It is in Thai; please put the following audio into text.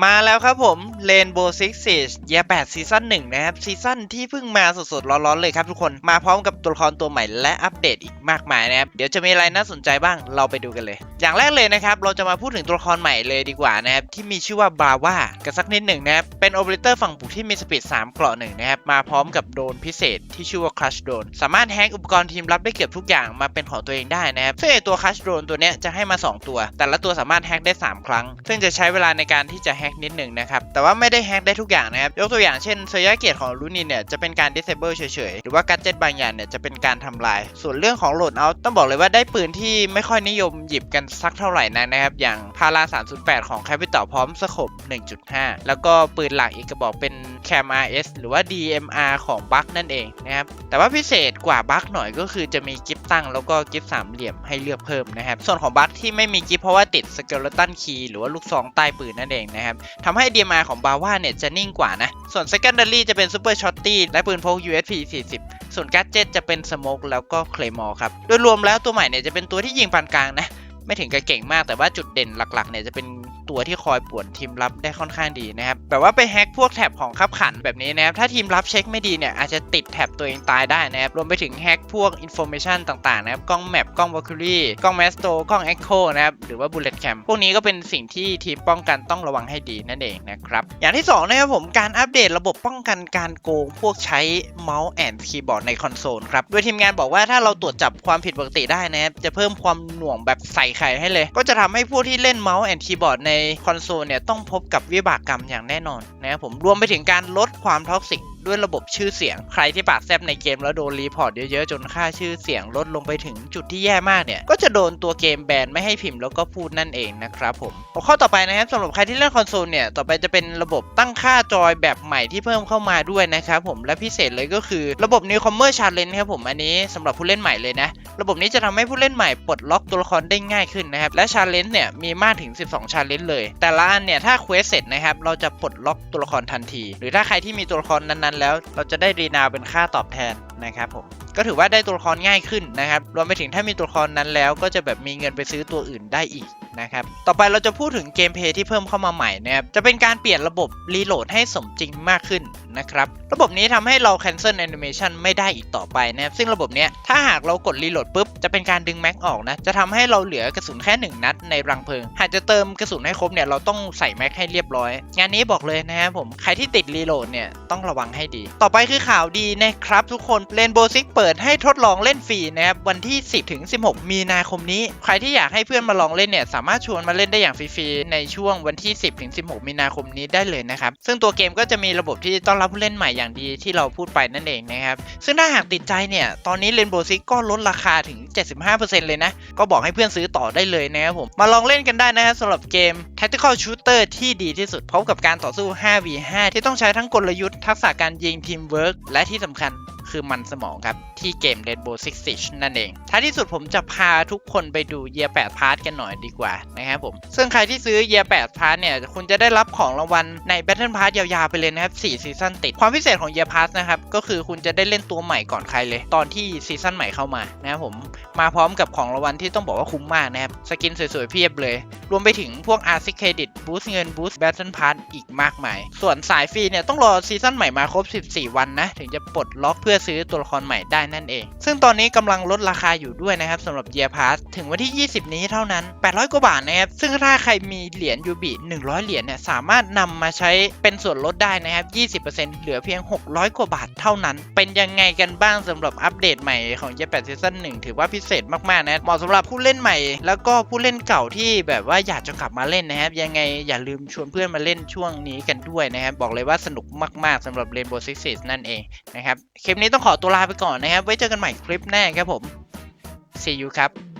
มาแล้วครับผม Rainbow Six Siege Year 8ซีซั่น1นะครับ ซีซั่นที่เพิ่งมาสดๆ ร้อนๆ เลยครับทุกคน มาพร้อมกับตัวละครตัวใหม่และอัปเดตอีกมากมายนะครับ เดี๋ยวจะมีอะไรน่าสนใจบ้าง เราไปดูกันเลย อย่างแรกเลยนะครับ เราจะมาพูดถึงตัวละครใหม่เลยดีกว่านะครับ ที่มีชื่อว่าบาว่ากันสักนิดหนึ่งนะครับ เป็นโอเปอเรเตอร์ฝั่งบุกที่มีสปีด 3 เกราะหนึ่งนะครับ มาพร้อมกับโดนพิเศษที่ชื่อว่า Crush Drone สามารถแฮกอุปกรณ์ทีมรับได้เกือบทุกอย่างมาเป็นของตัวเองได้นะครับ ซึ่งไอตัว Crush Drone ตัวเนี้ยจะให้มา 2 ตัว แต่ละตัวสามารถแฮกได้ 3 ครั้ง ซึ่งจะใช้เวลาในการที่จะแฮกนิดหนึ่งนะครับ แต่ว่าไม่ได้แฮกได้ทุกอย่างนะครับ ยกตัวอย่างเช่นเซยาเกียรติของลูนินเนี่ยจะเป็นการ disable เฉยๆ หรือว่ากั d เจ็ตบางอย่างเนี่ยจะเป็นการทำลาย ส่วนเรื่องของโหลดเอาต้องบอกเลยว่าได้ปืนที่ไม่ค่อยนิยมหยิบกันสักเท่าไหร่นักนะครับ อย่างพารา 308 ของ Capital พร้อมสโคบ1.5 แล้วก็ปืนหลักอีกกระบอกเป็น Cam RS หรือว่า DMR ของบัคนั่นเองนะครับ แต่ว่าพิเศษกว่าบัคหน่อยก็คือจะมีกิฟตั้งแล้วก็กิฟสามเหลี่ยมให้เลือกเพิ่มนะครับ ส่วนของบัคที่ไม่มีกิฟเพราะว่าติดสเกลตันคีย์หรือว่าลูกซองใต้ปืนนั่นเองนะครับทำให้ DMR ของบาว่าเนี่ยจะนิ่งกว่านะ ส่วน Secondary จะเป็น Super Shotty และปืนพก USP 40 ส่วน Gadget จะเป็น Smoke แล้วก็ Claymore ครับ โดยรวมแล้วตัวใหม่เนี่ยจะเป็นตัวที่ยิงปานกลางนะ ไม่ถึงกับเก่งมากแต่ว่าจุดเด่นหลักๆเนี่ยจะเป็น ตัวที่คอยปวนทีมรับได้ค่อนข้างดีนะครับแบบว่าไปแฮ็กพวกแท็บของคับขันแบบนี้นะครับถ้าทีมรับเช็คไม่ดีเนี่ยอาจจะติดแท็บตัวเองตายได้นะครับรวมไปถึงแฮ็กพวกอินโฟ a t ชันต่างๆนะครับกล้องแมปกล้องวอลคิรี่กล้องแมสโตกล้องเอ็กโคนะครับหรือว่าบุลเลตแคมพวกนี้ก็เป็นสิ่งที่ทีมป้องกันต้องระวังให้ดีนั่นเองนะครับอย่างที่สองนะครับผมการอัปเดตระบบป้องกันการโกงพวกใช้เมาส์แอนด์คีย์บอร์ดในคอนโซลครับโดยทีมงานบอกว่าถ้าเราตรวจจับความผิดปกติได้นะครับจะเพิ่มความหน่วงแบบใส่ไข่ให้เลย ก็จะทำให้ผู้ที่เล่นเมาส์แอนด์คีย์บอร์ดในคอนโซลเนี่ยต้องพบกับวิบากกรรมอย่างแน่นอนนะครับผมรวมไปถึงการลดความท็อกซิก ด้วยระบบชื่อเสียง ใครที่ปากแซบในเกมแล้วโดนรีพอร์ตเยอะๆ จนค่าชื่อเสียงลดลงไปถึงจุดที่แย่มากเนี่ย ก็จะโดนตัวเกมแบนไม่ให้พิมพ์แล้วก็พูดนั่นเองนะครับผมหัวข้อต่อไปนะครับสำหรับใครที่เล่นคอนโซลเนี่ย ต่อไปจะเป็นระบบตั้งค่าจอยแบบใหม่ที่เพิ่มเข้ามาด้วยนะครับผม และพิเศษเลยก็คือระบบ Newcomer Challenge ครับผม อันนี้สำหรับผู้เล่นใหม่เลยนะ ระบบนี้จะทำให้ผู้เล่นใหม่ปลดล็อกตัวละครได้ง่ายขึ้นนะครับ และชาเลนจ์เนี่ยมีมากถึง 12ชาเลนจ์เลย แต่ละอันเนี่ยถ้าเควสเสร็จนะครับ เราจะปลดล็อกตัวละครทันที หรือถ้าใครที่มีตัวละครนั้นๆแล้วเราจะได้รีนาวเป็นค่าตอบแทน นะครับผมก็ถือว่าได้ตัวละครง่ายขึ้นนะครับรวมไปถึงถ้ามีตัวละครนั้นแล้ว ก็จะแบบมีเงินไปซื้อตัวอื่นได้อีกนะครับต่อไปเราจะพูดถึงเกมเพย์ที่เพิ่มเข้ามาใหม่นะครับจะเป็นการเปลี่ยนระบบรีโหลดให้สมจริงมากขึ้นนะครับระบบนี้ทำให้เรา cancel animation ไม่ได้อีกต่อไปนะครับซึ่งระบบเนี้ยถ้าหากเรากดรีโหลดปุ๊บจะเป็นการดึงแม็กออกนะจะทำให้เราเหลือกระสุนแค่ 1 นัดในรังเพลิง หากจะเติมกระสุนให้ครบเนี่ยเราต้องใส่แม็กให้เรียบร้อย งานนี้บอกเลยนะครับผมใครที่ติดรีโหลดเนี่ยต้องระวังให้ดี ต่อไปคือข่าวดีนะครับทุกคน Rainbow Six เปิดให้ทดลองเล่นฟรีนะครับ วันที่ 10ถึง16 มีนาคมนี้ ใครที่อยากให้เพื่อนมาลองเล่นเนี่ย สามารถชวนมาเล่นได้อย่างฟรีๆ ในช่วงวันที่ 10ถึง16 มีนาคมนี้ได้เลยนะครับ ซึ่งตัวเกมก็จะมีระบบที่ต้อนรับผู้เล่นใหม่อย่างดีที่เราพูดไปนั่นเองนะครับ ซึ่งถ้าหากติดใจเนี่ย ตอนนี้ Rainbow Six ก็ลดราคาถึง 75%เลยนะ ก็บอกให้เพื่อนซื้อต่อได้เลยนะครับผม มาลองเล่นกันได้นะครับสำหรับเกม Tactical Shooter ที่ดีที่สุดพบกับการต่อสู้ 5v5 ที่ต้องใช้ทั้งกลยุทธ์ทักษะการยิงทีมเวิร์กและที่สำคัญ คือมันสมองครับ ที่เกม Rainbow Six Siege นั่นเอง ท้ายที่สุดผมจะพาทุกคนไปดู Year 8 Part กันหน่อยดีกว่านะครับผม ซึ่งใครที่ซื้อ Year 8 Part เนี่ย คุณจะได้รับของรางวัลใน Battle Pass ยาวๆไปเลยนะครับ4ซีซั่นติด ความพิเศษของ Year Pass นะครับ ก็คือคุณจะได้เล่นตัวใหม่ก่อนใครเลย ตอนที่ซีซั่นใหม่เข้ามานะครับผม มาพร้อมกับของรางวัลที่ต้องบอกว่าคุ้มมากนะครับ สกินสวยๆเพียบเลย รวมไปถึงพวก a r s i c Credit บูสต์เงินบูสต์ Battle Pass อีกมากมาย ส่วนสายฟรีเนี่ยต้องรอซีซั่นใหม่มาครบ 14 วันนะถึงจะปลดล็อกเพื่อซื้อตัวละครใหม่ได้นั่นเอง ซึ่งตอนนี้กำลังลดราคาอยู่ด้วยนะครับสำหรับ Year Pass ถึงวันที่ 20 นี้เท่านั้น 800 กว่าบาทนะครับ ซึ่งถ้าใครมีเหรียญยูบิ100 เหรียญเนี่ยสามารถนำมาใช้เป็นส่วนลดได้นะครับ 20%เหลือเพียง 600 กว่าบาทเท่านั้น เป็นยังไงกันบ้างสำหรับอัปเดตใหม่ของ Year 8 Season 1ถือว่าพิเศษมากๆนะเหมาะสำหรับผู้เล่นใหม่ แล้วก็ผู้เล่นเก่าที่แบบว่าอยากจะกลับมาเล่นนะครับ ยังไงอย่าลืมชวนเพื่อนมาเล่นช่วงนี้กันด้วยนะครับบอกเลยว่าสนุกมากๆสำหรับ Rainbow Six Siege นั่นเองนะครับคลิปนี้ต้องขอตัวลาไปก่อนนะครับ ไว้เจอกันใหม่คลิปหน้าครับผม see you ครับ